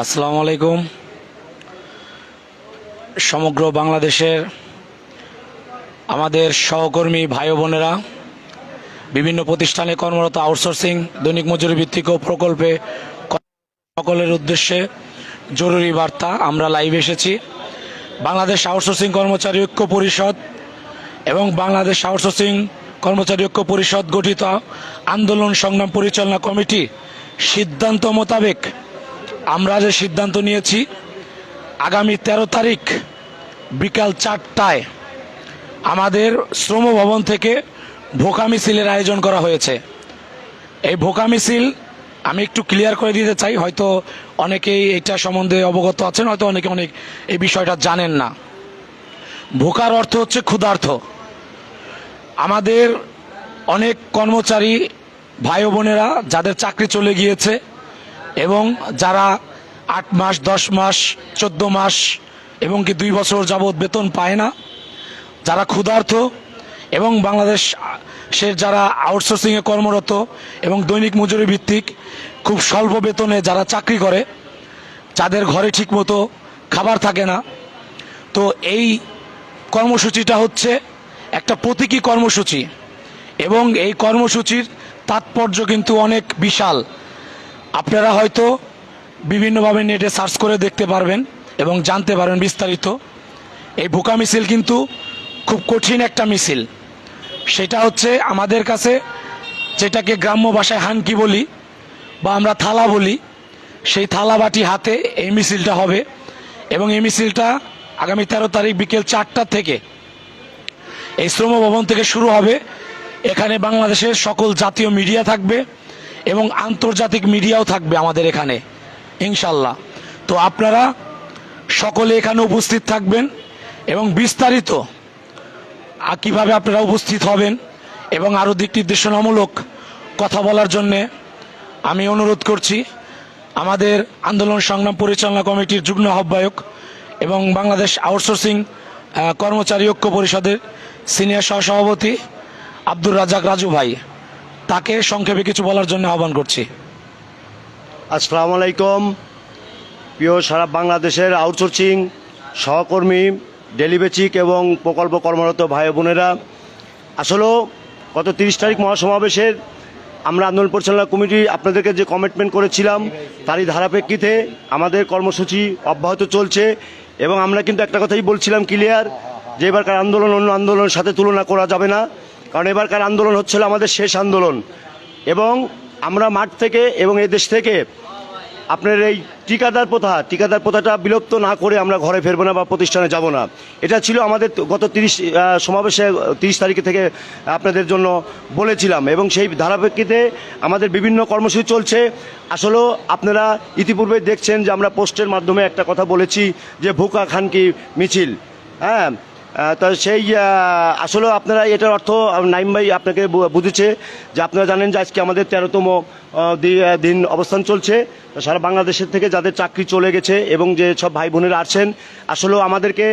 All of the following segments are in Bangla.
আসসালামু আলাইকুম সমগ্র বাংলাদেশের আমাদের সহকর্মী ভাই বোনেরা, বিভিন্ন প্রতিষ্ঠানে কর্মরত আউটসোর্সিং, দৈনিক মজুরি ভিত্তিক প্রকল্পে সকলের উদ্দেশ্যে জরুরি বার্তা, আমরা লাইভ এসেছি। বাংলাদেশ আউটসোর্সিং কর্মচারী ঐক্য পরিষদ এবং বাংলাদেশ আউটসোর্সিং কর্মচারী ঐক্য পরিষদ গঠিত আন্দোলন সংগ্রাম পরিচালনা কমিটি সিদ্ধান্ত মোতাবেক আমরা যে সিদ্ধান্ত নিয়েছি, আগামী তেরো তারিখ বিকাল চারটায় আমাদের শ্রম ভবন থেকে ভোকা মিছিলের আয়োজন করা হয়েছে। এই ভোকা মিছিল আমি একটু ক্লিয়ার করে দিতে চাই, হয়তো অনেকেই এটা সম্বন্ধে অবগত আছেন, হয়তো অনেকে অনেক এই বিষয়টা জানেন না। ভোকার অর্থ হচ্ছে ক্ষুধার্থ। আমাদের অনেক কর্মচারী ভাই বোনেরা যাদের চাকরি চলে গিয়েছে এবং যারা আট মাস, দশ মাস, চোদ্দ মাস এবং কি দুই বছর যাবৎ বেতন পায় না, যারা ক্ষুধার্থ এবং বাংলাদেশ সে যারা আউটসোর্সিংয়ে কর্মরত এবং দৈনিক মজুরি ভিত্তিক খুব স্বল্প বেতনে যারা চাকরি করে, যাদের ঘরে ঠিকমতো খাবার থাকে না, তো এই কর্মসূচিটা হচ্ছে একটা প্রতীকী কর্মসূচি। এবং এই কর্মসূচির তাৎপর্য কিন্তু অনেক বিশাল। আপনারা হয়তো বিভিন্নভাবে নেটে সার্চ করে দেখতে পারবেন এবং জানতে পারবেন বিস্তারিত। এই ভোকা মিছিল কিন্তু খুব কঠিন একটা মিছিল। সেটা হচ্ছে আমাদের কাছে যেটাকে গ্রাম্য ভাষায় হানকি বলি বা আমরা থালা বলি, সেই থালা বাটি হাতে এই মিছিলটা হবে। এবং এই মিছিলটা আগামী তেরো তারিখ বিকেল চারটা থেকে এই শ্রম ভবন থেকে শুরু হবে। এখানে বাংলাদেশের সকল জাতীয় মিডিয়া থাকবে এবং আন্তর্জাতিক মিডিয়াও থাকবে আমাদের এখানে ইনশাল্লাহ তো আপনারা সকলে এখানে উপস্থিত থাকবেন এবং বিস্তারিত কীভাবে আপনারা উপস্থিত হবেন এবং আরও দিক নির্দেশনামূলক কথা বলার জন্যে আমি অনুরোধ করছি, আমাদের আন্দোলন সংগ্রাম পরিচালনা কমিটির যুগ্ম আহ্বায়ক এবং বাংলাদেশ আউটসোর্সিং কর্মচারী ঐক্য পরিষদের সিনিয়র সহসভাপতি আব্দুর রাজাক রাজু ভাই, তাকে সংক্ষেপে কিছু বলার জন্য আহ্বান করছি। আসসালামু আলাইকুম। প্রিয় সারা বাংলাদেশের আউটসোর্সিং সহকর্মী ডেলিবেচিক এবং প্রকল্প কর্মরত ভাই বোনেরা আসলেও গত তিরিশ তারিখ মহাসমাবেশের আমরা আন্দোলন পরিচালনা কমিটি আপনাদেরকে যে কমিটমেন্ট করেছিলাম, তারই ধারাপ্রেক্ষিতে আমাদের কর্মসূচি অব্যাহত চলছে এবং আমরা কিন্তু একটা কথাই বলছিলাম ক্লিয়ার যে এবারকার আন্দোলন অন্য আন্দোলনের সাথে তুলনা করা যাবে না, কারণ এবারকার আন্দোলন হচ্ছিল আমাদের শেষ আন্দোলন। এবং আমরা মাঠ থেকে এবং এই দেশ থেকে আপনার এই ঠিকাদার প্রথা, ঠিকাদার প্রথাটা বিলুপ্ত না করে আমরা ঘরে ফিরবো না বা প্রতিষ্ঠানে যাব না। এটা ছিল আমাদের গত তিরিশ সমাবেশে তিরিশ তারিখ থেকে আপনাদের জন্য বলেছিলাম। এবং সেই ধারাপ্রেক্ষিতে আমাদের বিভিন্ন কর্মসূচি চলছে। আসলেও আপনারা ইতিপূর্বে দেখছেন যে আমরা পোস্টের মাধ্যমে একটা কথা বলেছি যে ভুকা খানকি মিছিল। হ্যাঁ তো সেই আসলে আপনারা এটার অর্থ নাইম ভাই আপনাকে বুঝেছে যে আপনারা জানেন যে আজকে আমাদের তেরোতম দিন অবস্থান চলছে। সারা বাংলাদেশের থেকে যাদের চাকরি চলে গেছে এবং যে সব ভাই বোনেরা আছেন আসলেও আমাদেরকে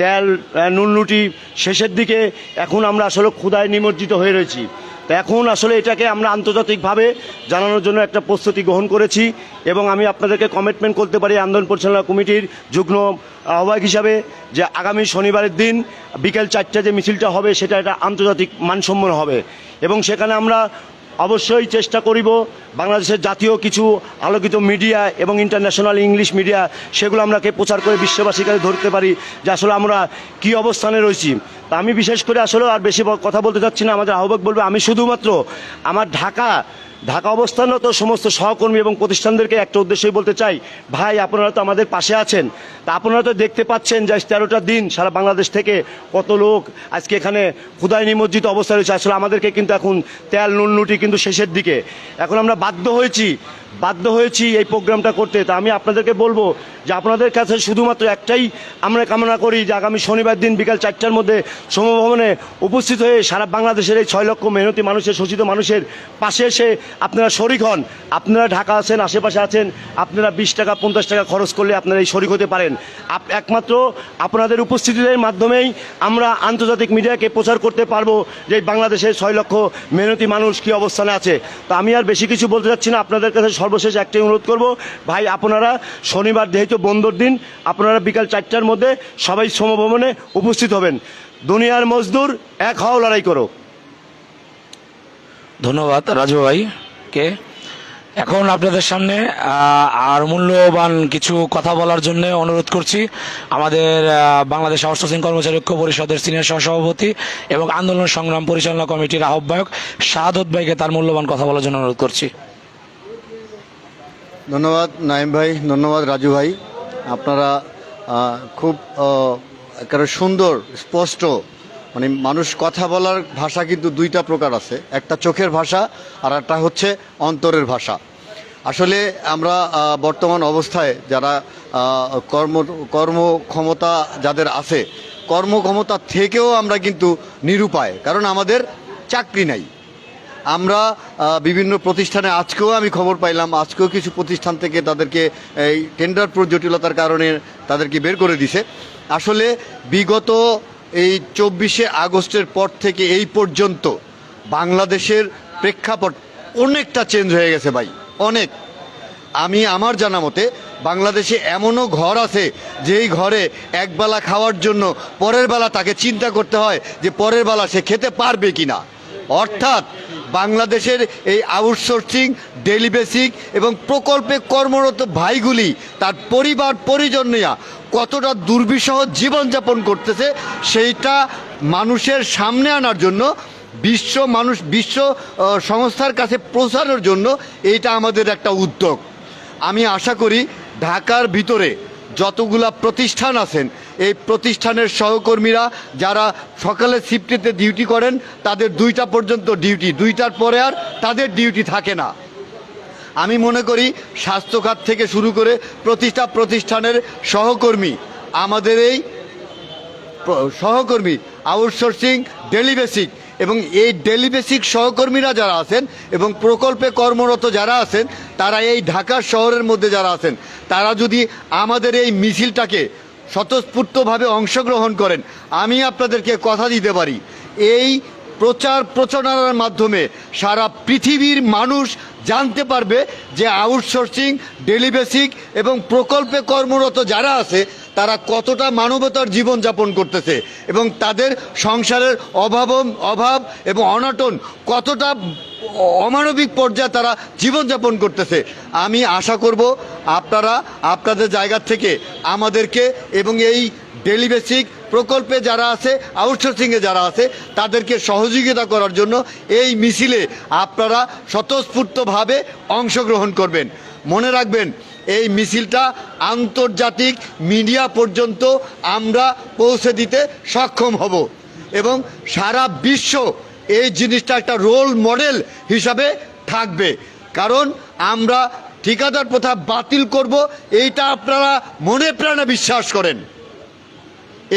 তেল আহ, নুন রুটি শেষের দিকে এখন আমরা আসলে ক্ষুদায় নিমজ্জিত হয়ে রয়েছি। তো এখন আসলে এটাকে আমরা আন্তর্জাতিকভাবে জানানোর জন্য একটা প্রস্তুতি গ্রহণ করেছি এবং আমি আপনাদেরকে কমিটমেন্ট করতে পারি আন্দোলন পরিচালনা কমিটির যুগ্ম আহ্বায়ক হিসাবে যে আগামী শনিবারের দিন বিকেল চারটে যে মিছিলটা হবে সেটা একটা আন্তর্জাতিক মানসম্পন্ন হবে। এবং সেখানে আমরা অবশ্যই চেষ্টা করিব বাংলাদেশের জাতীয় কিছু আলোকিত মিডিয়া এবং ইন্টারন্যাশনাল ইংলিশ মিডিয়া, সেগুলো আমরাকে প্রচার করে বিশ্ববাসীর কাছে ধরতে পারি যে আসলে আমরা কি অবস্থানে রয়েছি। তা আমি বিশেষ করে আসলে আর বেশি কথা বলতে চাচ্ছি না। আমাদের আহ্বায়ক বলবে, আমি শুধুমাত্র আমার ঢাকা ঢাকা অবস্থানরত সমস্ত সহকর্মী এবং প্রতিষ্ঠানদেরকে একটা উদ্দেশ্যই বলতে চাই, ভাই, আপনারা তো আমাদের পাশে আছেন। তা আপনারা তো দেখতে পাচ্ছেন যে তেরোটা দিন সারা বাংলাদেশ থেকে কত লোক আজকে এখানে ক্ষুদায় নিমজ্জিত অবস্থায় রয়েছে। আসলে আমাদেরকে কিন্তু এখন তেল নুন নুটি কিন্তু শেষের দিকে। এখন আমরা বাধ্য হয়েছি বাধ্য হয়েছি এই প্রোগ্রামটা করতে। তা আমি আপনাদেরকে বলব যে আপনাদের কাছে শুধুমাত্র একটাই আমরা কামনা করি যে আগামী শনিবার দিন বিকাল চারটার মধ্যে সমভবনে উপস্থিত হয়ে সারা বাংলাদেশের এই ছয় লক্ষ মেহনতি মানুষের, শোষিত মানুষের পাশে এসে আপনারা শরিক হন। আপনারা ঢাকা আছেন, আশেপাশে আছেন, আপনারা বিশ টাকা, পঞ্চাশ টাকা খরচ করলে আপনারা এই শরিক হতে পারেন। একমাত্র আপনাদের উপস্থিতিদের মাধ্যমেই আমরা আন্তর্জাতিক মিডিয়াকে প্রচার করতে পারব যে বাংলাদেশের ছয় লক্ষ মেহনতি মানুষ কি অবস্থানে আছে। তো আমি আর বেশি কিছু বলতে চাচ্ছি না, আপনাদের কাছে সর্বশেষ একটাই অনুরোধ করব, ভাই আপনারা শনিবার যেহেতু বন্ধর দিন, আপনারা বিকাল চারটার মধ্যে সবাই সমভবনে উপস্থিত হবেন। দুনিয়ার মজদুর, এক হও লড়াই করো। ধন্যবাদ রাজু ভাই কে? এখন আপনাদের সামনে আর মূল্যবান কিছু কথা বলার জন্য অনুরোধ করছি। আমাদের বাংলাদেশ আউটসোর্সিং কর্মচারী ঐক্য পরিষদের সিনিয়র সহসভাপতি এবং আন্দোলন সংগ্রাম পরিচালনা কমিটির আহ্বায়ক শাহাদত ভাইকে তার মূল্যবান কথা বলার জন্য অনুরোধ করছি। ধন্যবাদ নাইম ভাই, ধন্যবাদ রাজু ভাই। আপনারা খুব একেবারে সুন্দর, স্পষ্ট মানে মানুষ কথা বলার ভাষা কিন্তু দুইটা প্রকার আছে। একটা চোখের ভাষা আর একটা হচ্ছে অন্তরের ভাষা। আসলে আমরা বর্তমান অবস্থায় যারা কর্ম, কর্মক্ষমতা যাদের আছে, কর্মক্ষমতা থেকেও আমরা কিন্তু নিরুপায়, কারণ আমাদের চাকরি নাই। আমরা বিভিন্ন প্রতিষ্ঠানে আজকেও আমি খবর পাইলাম, আজকেও কিছু প্রতিষ্ঠান থেকে তাদেরকে এই টেন্ডার জটিলতার কারণে তাদেরকে বের করে দিছে। আসলে বিগত এই চব্বিশে আগস্টের পর থেকে এই পর্যন্ত বাংলাদেশের প্রেক্ষাপট অনেকটা চেঞ্জ হয়ে গেছে ভাই, অনেক। আমি আমার জানা মতে বাংলাদেশে এমনও ঘর আছে যেই ঘরে একবেলা খাওয়ার জন্য পরের বেলা তাকে চিন্তা করতে হয় যে পরের বেলা সে খেতে পারবে কি না অর্থাৎ বাংলাদেশের এই আউটসোর্সিং ডেলি বেসিক এবং প্রকল্পে কর্মরত ভাইগুলি, তার পরিবার, পরিজন নিয়ে কতটা দুর্বিষহ জীবনযাপন করতেছে, সেইটা মানুষের সামনে আনার জন্য, বিশ্ব মানুষ, বিশ্ব সংস্থার কাছে প্রচারের জন্য এইটা আমাদের একটা উদ্যোগ। আমি আশা করি ঢাকার ভিতরে যতগুলা প্রতিষ্ঠান আছেন এই প্রতিষ্ঠানের সহকর্মীরা যারা সকালে শিফটিতে ডিউটি করেন, তাদের দুইটা পর্যন্ত ডিউটি দুইটার পরে আর তাদের ডিউটি থাকে না। আমি মনে করি স্বাস্থ্যখাত থেকে শুরু করে প্রতিষ্ঠা প্রতিষ্ঠানের সহকর্মী, আমাদের এই সহকর্মী আউটসোর্সিং ডেলি বেসিক এবং এই ডেলি বেসিক সহকর্মীরা যারা আছেন এবং প্রকল্পে কর্মরত যারা আছেন, তারা এই ঢাকা শহরের মধ্যে যারা আছেন, তারা যদি আমাদের এই মিছিলটাকে স্বতঃস্ফূর্তভাবে অংশগ্রহণ করেন। আমি আপনাদেরকে কথা দিতে পারি। এই প্রচার প্রচারণার মাধ্যমে সারা পৃথিবীর মানুষ জানতে পারবে যে আউটসোর্সিং ডেলি বেসিক এবং প্রকল্পে কর্মরত যারা আছে তারা কতটা মানবতার জীবন যাপন করতেছে এবং তাদের সংসারের অভাব অভাব এবং অনটন কতটা অমানবিক পর্যায়ে তারা জীবনযাপন করতেছে, আমি আশা করব আপনারা আপনাদের জায়গা থেকে আমাদেরকে এবং এই ডেলি বেসিক প্রকল্পে যারা আছে আউটসোর্সিংয়ে যারা আছে, তাদেরকে সহযোগিতা করার জন্য এই মিছিলে আপনারা স্বতঃস্ফূর্তভাবে অংশগ্রহণ করবেন। মনে রাখবেন, এই মিছিলটা আন্তর্জাতিক মিডিয়া পর্যন্ত আমরা পৌঁছে দিতে সক্ষম হব এবং সারা বিশ্ব এই জিনিসটা একটা রোল মডেল হিসাবে থাকবে। কারণ আমরা ঠিকাদার প্রথা বাতিল করব, এইটা আপনারা মনে প্রাণে বিশ্বাস করেন।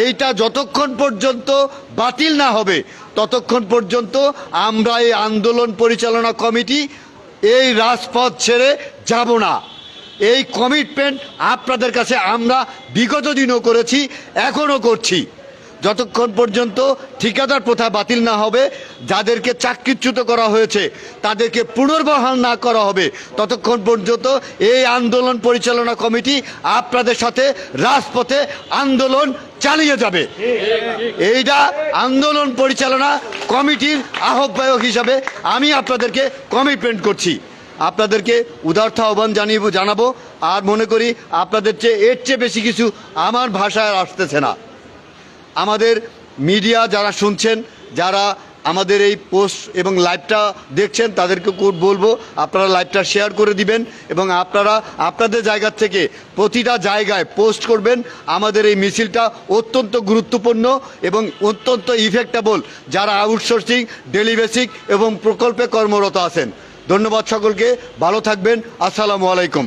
এইটা যতক্ষণ পর্যন্ত বাতিল না হবে, ততক্ষণ পর্যন্ত আমরা এই আন্দোলন পরিচালনা কমিটি এই রাজপথ ছেড়ে যাব না। এই কমিটমেন্ট আপনাদের কাছে আমরা বিগত দিনও করেছি, এখনও করছি। যতক্ষণ পর্যন্ত ঠিকাদার প্রথা বাতিল না হবে, যাদেরকে চাকরিচ্যুত করা হয়েছে, তাদেরকে পুনর্বহাল না করা হবে, ততক্ষণ পর্যন্ত এই আন্দোলন পরিচালনা কমিটি আপনাদের সাথে রাজপথে আন্দোলন চালিয়ে যাবে। এইটা আন্দোলন পরিচালনা কমিটির আহ্বায়ক হিসাবে আমি আপনাদেরকে কমিটমেন্ট করছি। আপনাদেরকে উদার্থ আহ্বান জানিয়ে জানাব। আর মনে করি আপনাদের চেয়ে এর চেয়ে বেশি কিছু আমার ভাষায় আসতেছে না। আমাদের মিডিয়া যারা শুনছেন, যারা আমাদের এই পোস্ট এবং লাইভটা দেখছেন, তাদেরকে বলব আপনারা লাইভটা শেয়ার করে দিবেন এবং আপনারা আপনাদের জায়গা থেকে প্রতিটা জায়গায় পোস্ট করবেন। আমাদের এই মিছিলটা অত্যন্ত গুরুত্বপূর্ণ এবং অত্যন্ত ইফেক্টেবল যারা আউটসোর্সিং ডেলি বেসিক এবং প্রকল্পে কর্মরত আছেন। ধন্যবাদ সকলকে। ভালো থাকবেন। আসসালামু আলাইকুম।